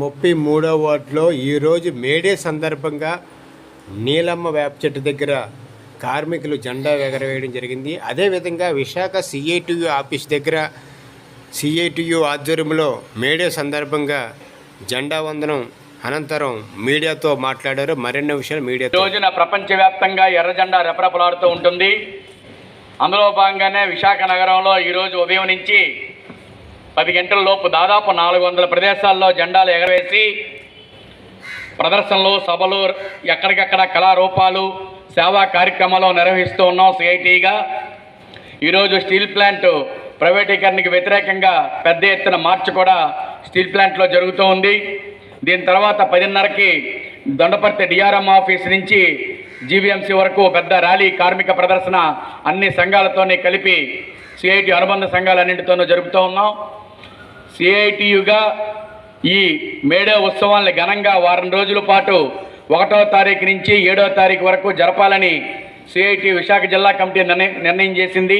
ముప్పై మూడో వార్డులో ఈరోజు మేడే సందర్భంగా నీలమ్మ వేప చెట్టు దగ్గర కార్మికులు జెండా ఎగరవేయడం జరిగింది. అదేవిధంగా విశాఖ సిఐటియు ఆఫీస్ దగ్గర సిఐటియు ఆధ్వర్యంలో మేడే సందర్భంగా జెండా వందనం అనంతరం మీడియాతో మాట్లాడారు. మరిన్ని విషయాలు ఈ మీడియాతో రోజున ప్రపంచవ్యాప్తంగా ఎర్ర జెండా రెపరెపలాడుతూ ఉంటుంది. అందులో భాగంగానే విశాఖ నగరంలో ఈరోజు ఉదయం నుంచి పది గంటల లోపు దాదాపు నాలుగు వందల ప్రదేశాల్లో జెండాలు ఎగరవేసి ప్రదర్శనలు సభలు ఎక్కడికక్కడ కళారూపాలు సేవా కార్యక్రమాలు నిర్వహిస్తూ ఉన్నాం సిఐటిగా. ఈరోజు స్టీల్ ప్లాంట్ ప్రైవేటీకరణకి వ్యతిరేకంగా పెద్ద ఎత్తున మార్చి కూడా స్టీల్ ప్లాంట్లో జరుగుతూ ఉంది. దీని తర్వాత పదిన్నరకి దొండపర్తి డిఆర్ఎం ఆఫీస్ నుంచి జీవీఎంసీ వరకు పెద్ద ర్యాలీ కార్మిక ప్రదర్శన అన్ని సంఘాలతోనే కలిపి సిఐటి అనుబంధ సంఘాలన్నింటితోనూ జరుపుతూ ఉన్నాం. సిఐటియుగా ఈ మేడే ఉత్సవాన్ని ఘనంగా వారం రోజుల పాటు ఒకటో తారీఖు నుంచి ఏడో తారీఖు వరకు జరపాలని సిఐటి విశాఖ జిల్లా కమిటీ నిర్ణయం నిర్ణయం చేసింది.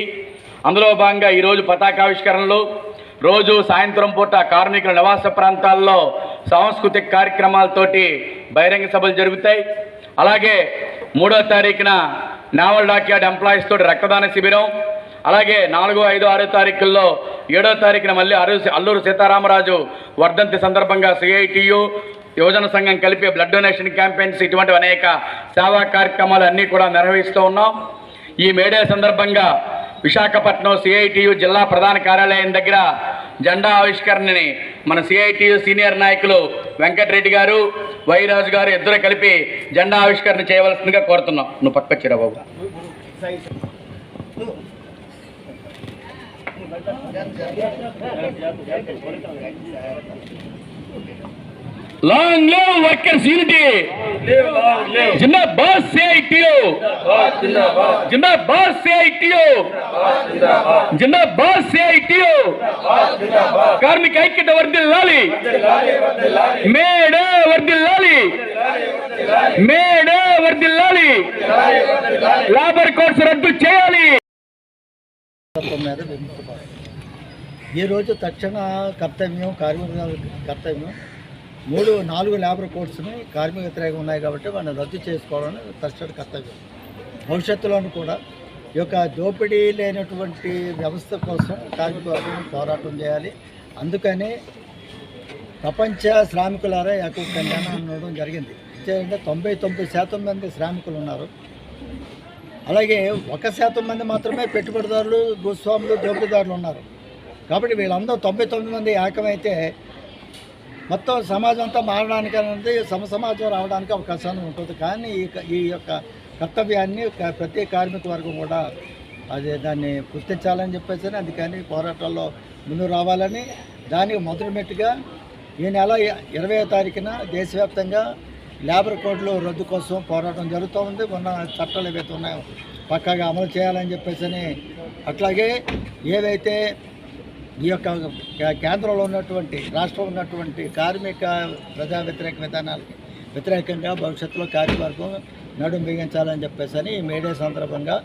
అందులో భాగంగా ఈరోజు పతాకావిష్కరణలు రోజు సాయంత్రం పూట కార్మికుల నివాస ప్రాంతాల్లో సాంస్కృతిక కార్యక్రమాలతోటి బహిరంగ సభలు జరుగుతాయి. అలాగే మూడో తారీఖున నావల్ డాక్యార్డ్ ఎంప్లాయీస్ తోటి రక్తదాన శిబిరం అలాగే నాలుగు ఐదు ఆరో తారీఖుల్లో ఏడో తారీఖున మళ్ళీ అరు అల్లూరు సీతారామరాజు వర్ధంతి సందర్భంగా సిఐటియు యువజన సంఘం కలిపి బ్లడ్ డొనేషన్ క్యాంపెయిన్స్ ఇటువంటి అనేక సేవా కార్యక్రమాలు అన్నీ కూడా నిర్వహిస్తూ ఉన్నాం. ఈ మేడే సందర్భంగా విశాఖపట్నం సిఐటియు జిల్లా ప్రధాన కార్యాలయం దగ్గర జెండా ఆవిష్కరణని మన సిఐటియు సీనియర్ నాయకులు వెంకటరెడ్డి గారు వైరాజు గారు ఇద్దరు కలిపి జెండా ఆవిష్కరణ చేయవలసిందిగా కోరుతున్నాం. నువ్వు పక్కచ్చిరా బాబు? లాంగ్ లివ్ వర్కర్స్ యూనిటీ జిందాబాద్ సిఐటియు జిందాబాద్ సిఐటియు జిందాబాద్ సిఐటియు కార్మిక ఐక్యత వర్దిల్లాలి మేడే వర్దిల్లాలి మేడే వర్దిల్లాలి లేబర్ కోర్స్ రద్దు చేయాలి మీద విముక్తపడాలి. ఈరోజు తక్షణ కర్తవ్యం కార్మిక కర్తవ్యం. మూడు నాలుగు లేబర్ కోడ్స్ని కార్మిక వ్యతిరేకంగా ఉన్నాయి కాబట్టి వాటిని రద్దు చేసుకోవడం తక్షణ కర్తవ్యం. భవిష్యత్తులోనూ కూడా ఈ యొక్క దోపిడీ లేనటువంటి వ్యవస్థ కోసం కార్మిక వర్గం పోరాటం చేయాలి. అందుకని ప్రపంచ శ్రామికులారా ఎక్కువ కళ్యాణం ఉండడం జరిగింది. అంటే తొంభై తొమ్మిది శాతం మంది శ్రామికులు ఉన్నారు. అలాగే ఒక శాతం మంది మాత్రమే పెట్టుబడిదారులు భూస్వాములు దోపిడీదారులు ఉన్నారు. కాబట్టి వీళ్ళందరూ తొంభై తొమ్మిది మంది ఏకమైతే మొత్తం సమాజం అంతా మారడానికి అనేది సమ సమాజం రావడానికి అవకాశం ఉంటుంది. కానీ ఈ ఈ యొక్క కర్తవ్యాన్ని ప్రతి కార్మిక వర్గం కూడా అది దాన్ని గుర్తించాలని చెప్పేసి అందుకని పోరాటాల్లో ముందు రావాలని దానికి మొదలుమెట్టుగా ఈ నెల ఇరవై తారీఖున దేశవ్యాప్తంగా లేబర్ కోడ్లు రద్దు కోసం పోరాటం జరుగుతూ ఉంది ఉన్న చట్టాలు ఏవైతే ఉన్నాయో పక్కాగా అమలు చేయాలని చెప్పేసి అట్లాగే ఏవైతే ఈ యొక్క కేంద్రంలో ఉన్నటువంటి రాష్ట్రంలో ఉన్నటువంటి కార్మిక ప్రజా వ్యతిరేక విధానాలకి వ్యతిరేకంగా భవిష్యత్తులో కార్యవర్గం నడుం బిగించాలని చెప్పేసి ఈ మేడే సందర్భంగా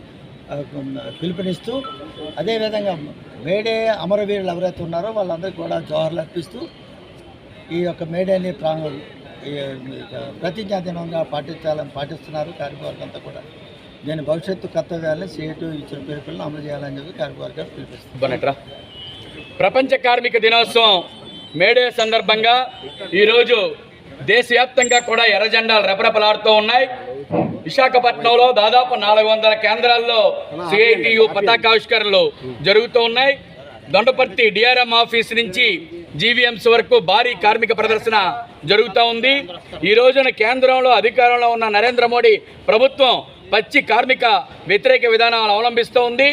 పిలుపునిస్తూ అదేవిధంగా మేడే అమరవీరులు ఎవరైతే ఉన్నారో వాళ్ళందరికీ కూడా జోహర్లు అర్పిస్తూ ఈ యొక్క మేడేని ప్రాంగ ప్రతిజ్ఞా దినంగా పాటించాలని పాటిస్తున్నారు కార్యవర్గం అంతా కూడా. దీని భవిష్యత్తు కర్తవ్యాలను సీటు ఇచ్చిన పిలుపులను అమలు చేయాలని చెప్పి కార్యవర్గాలు పిలిపిస్తారు బనట్రా ప్రపంచ కార్మిక దినోత్సవం మేడే సందర్భంగా ఈరోజు దేశవ్యాప్తంగా కూడా ఎర్ర జెండాలు రెపరెపలాడుతూ ఉన్నాయి. విశాఖపట్నంలో దాదాపు నాలుగు వందల కేంద్రాల్లో సిఐటియు పతాకావిష్కరణలు జరుగుతూ ఉన్నాయి. దొండపర్తి డిఆర్ఎం ఆఫీస్ నుంచి జీవీఎంసీ వరకు భారీ కార్మిక ప్రదర్శన జరుగుతూ ఉంది. ఈ రోజున కేంద్రంలో అధికారంలో ఉన్న నరేంద్ర మోడీ ప్రభుత్వం పచ్చి కార్మిక వ్యతిరేక విధానాలను అవలంబిస్తూ ఉంది.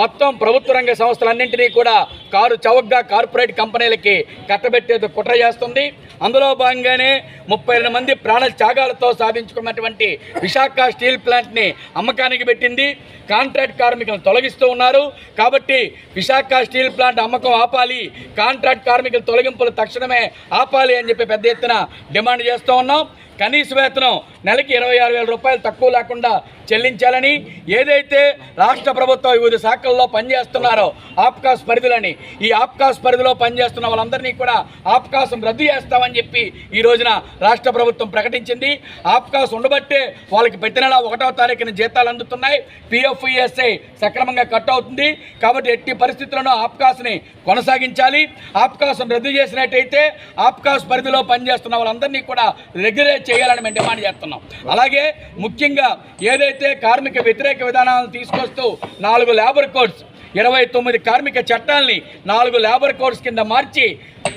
మొత్తం ప్రభుత్వ రంగ సంస్థలన్నింటినీ కూడా కారు చౌకగా కార్పొరేట్ కంపెనీలకి కట్టబెట్టేది కుట్ర చేస్తుంది. అందులో భాగంగానే ముప్పై రెండు మంది ప్రాణ త్యాగాలతో సాధించుకున్నటువంటి విశాఖ స్టీల్ ప్లాంట్ని అమ్మకానికి పెట్టింది. కాంట్రాక్ట్ కార్మికులను తొలగిస్తూ ఉన్నారు. కాబట్టి విశాఖ స్టీల్ ప్లాంట్ అమ్మకం ఆపాలి కాంట్రాక్ట్ కార్మికుల తొలగింపులు తక్షణమే ఆపాలి అని చెప్పి పెద్ద ఎత్తున డిమాండ్ చేస్తూ ఉన్నాం. కనీస వేతనం నెలకి ఇరవై ఆరు వేల రూపాయలు తక్కువ లేకుండా చెల్లించాలని ఏదైతే రాష్ట్ర ప్రభుత్వం వివిధ శాఖల్లో పనిచేస్తున్నారో ఆప్కాస్ పరిధులని ఈ ఆప్కాస్ పరిధిలో పనిచేస్తున్న వాళ్ళందరినీ కూడా ఆప్కాసం రద్దు చేస్తామని చెప్పి ఈ రోజున రాష్ట్ర ప్రభుత్వం ప్రకటించింది. ఆప్కాస్ ఉండబట్టే వాళ్ళకి ప్రతి నెల ఒకటో తారీఖున జీతాలు అందుతున్నాయి. పిఎఫ్ఈఎస్ఐ సక్రమంగా కట్ అవుతుంది. కాబట్టి ఎట్టి పరిస్థితుల్లోనూ ఆప్కాస్ని కొనసాగించాలి. ఆప్కాసం రద్దు చేసినట్టయితే ఆప్కాస్ పరిధిలో పనిచేస్తున్న వాళ్ళందరినీ కూడా రెగ్యులేట్ చేయాలని మేము డిమాండ్ చేస్తున్నాం. అలాగే ముఖ్యంగా ఏదైతే కార్మిక వ్యతిరేక విధానాలను తీసుకొస్తూ నాలుగు లేబర్ కోడ్స్ ఇరవై తొమ్మిది కార్మిక చట్టాలని నాలుగు లేబర్ కోడ్స్ కింద మార్చి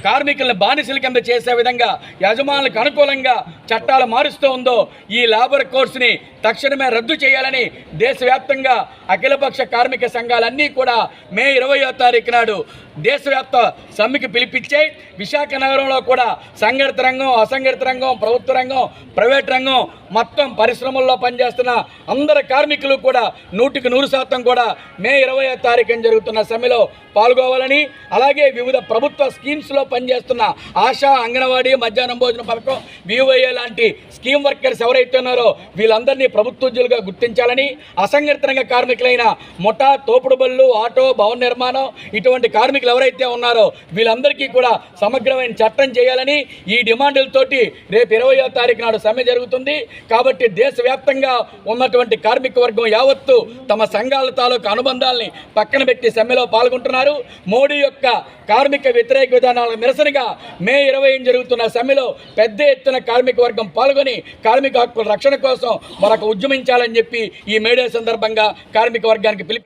కార్మికులను బానిసల కింద చేసే విధంగా యజమానులకు అనుకూలంగా చట్టాలు మారుస్తూ ఉందో ఈ లేబర్ కోర్సుని తక్షణమే రద్దు చేయాలని దేశవ్యాప్తంగా అఖిలపక్ష కార్మిక సంఘాలన్నీ కూడా మే ఇరవయో తారీఖు నాడు దేశవ్యాప్త సమ్మెకి పిలిపించాయి విశాఖ నగరంలో కూడా సంఘటిత రంగం అసంఘటిత రంగం ప్రభుత్వ రంగం ప్రైవేట్ రంగం మొత్తం పరిశ్రమల్లో పనిచేస్తున్న అందరు కార్మికులు కూడా నూటికి నూరు శాతం కూడా మే ఇరవయో తారీఖున జరుగుతున్న సమ్మెలో పాల్గొవాలని అలాగే వివిధ ప్రభుత్వ స్కీమ్స్లో పనిచేస్తున్న ఆశా అంగన్వాడీ మధ్యాహ్నం భోజన పథకం వివైఏ లాంటి స్కీమ్ వర్కర్స్ ఎవరైతే ఉన్నారో వీళ్ళందరినీ ప్రభుత్వోద్యులుగా గుర్తించాలని అసంఘటిత రంగ కార్మికులైన ముఠా తోపుడు బళ్ళు ఆటో భవన నిర్మాణం ఇటువంటి కార్మికులు ఎవరైతే ఉన్నారో వీళ్ళందరికీ కూడా సమగ్రమైన చట్టం చేయాలని ఈ డిమాండ్లతోటి రేపు ఇరవయో తారీఖు నాడు సమ్మె జరుగుతుంది. కాబట్టి దేశవ్యాప్తంగా ఉన్నటువంటి కార్మిక వర్గం యావత్తు తమ సంఘాల తాలూకు అనుబంధాలని పక్కన పెట్టి సమ్మెలో పాల్గొంటున్నారు. మోడీ యొక్క కార్మిక వ్యతిరేక విధానాల నిరసనగా మే ఇరవై జరుగుతున్న సమ్మెలో పెద్ద ఎత్తున కార్మిక వర్గం పాల్గొని కార్మిక హక్కుల రక్షణ కోసం మరొక ఉద్యమించాలని చెప్పి ఈ మేడే సందర్భంగా కార్మిక వర్గానికి పిలుపు